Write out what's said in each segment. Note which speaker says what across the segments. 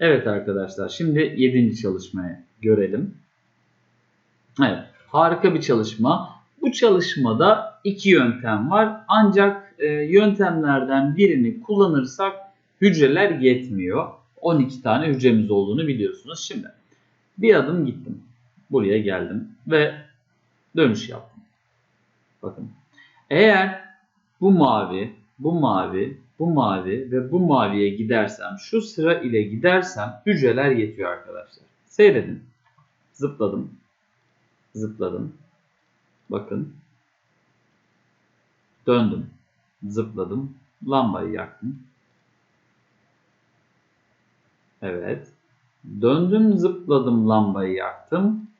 Speaker 1: Evet arkadaşlar şimdi 7. çalışmayı görelim. Evet harika bir çalışma. Bu çalışmada iki yöntem var. Ancak e, yöntemlerden birini kullanırsak hücreler yetmiyor. 12 tane hücremiz olduğunu biliyorsunuz. Şimdi bir adım gittim. Buraya geldim ve dönüş yaptım. Bakın. Eğer bu mavi, bu mavi, bu mavi ve bu maviye gidersem, şu sıra ile gidersem hücreler yetiyor arkadaşlar. Seyredin. Zıpladım. Zıpladım. Bakın. Döndüm. Zıpladım. Lambayı yaktım. Evet. Döndüm zıpladım lambayı yaktım.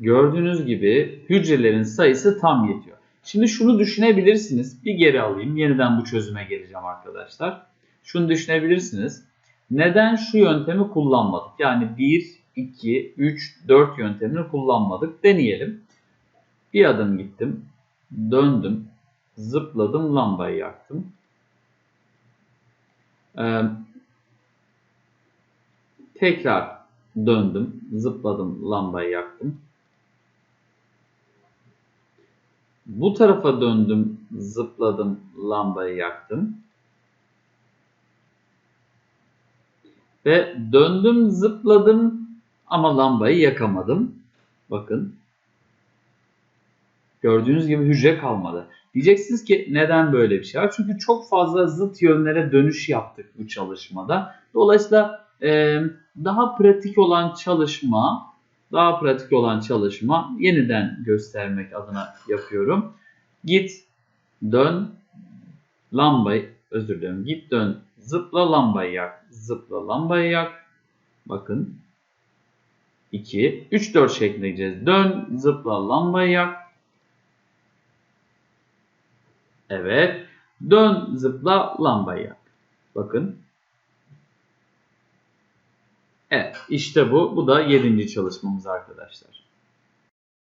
Speaker 1: Gördüğünüz gibi hücrelerin sayısı tam yetiyor. Şimdi şunu düşünebilirsiniz. Bir geri alayım. Yeniden bu çözüme geleceğim arkadaşlar. Şunu düşünebilirsiniz. Neden şu yöntemi kullanmadık? Yani 1, 2, 3, 4 yöntemini kullanmadık. Deneyelim. Bir adım gittim. Döndüm. Zıpladım. Lambayı yaktım. Ee, tekrar döndüm. Zıpladım. Lambayı yaktım. Bu tarafa döndüm, zıpladım, lambayı yaktım. Ve döndüm, zıpladım ama lambayı yakamadım. Bakın. Gördüğünüz gibi hücre kalmadı. Diyeceksiniz ki neden böyle bir şey var? Çünkü çok fazla zıt yönlere dönüş yaptık bu çalışmada. Dolayısıyla daha pratik olan çalışma daha pratik olan çalışma yeniden göstermek adına yapıyorum. Git, dön, lambayı, özür dilerim. Git, dön, zıpla, lambayı yak. Zıpla, lambayı yak. Bakın. 2, 3, 4 şeklinde gideceğiz. Dön, zıpla, lambayı yak. Evet. Dön, zıpla, lambayı yak. Bakın. Evet işte bu. Bu da 7. çalışmamız arkadaşlar.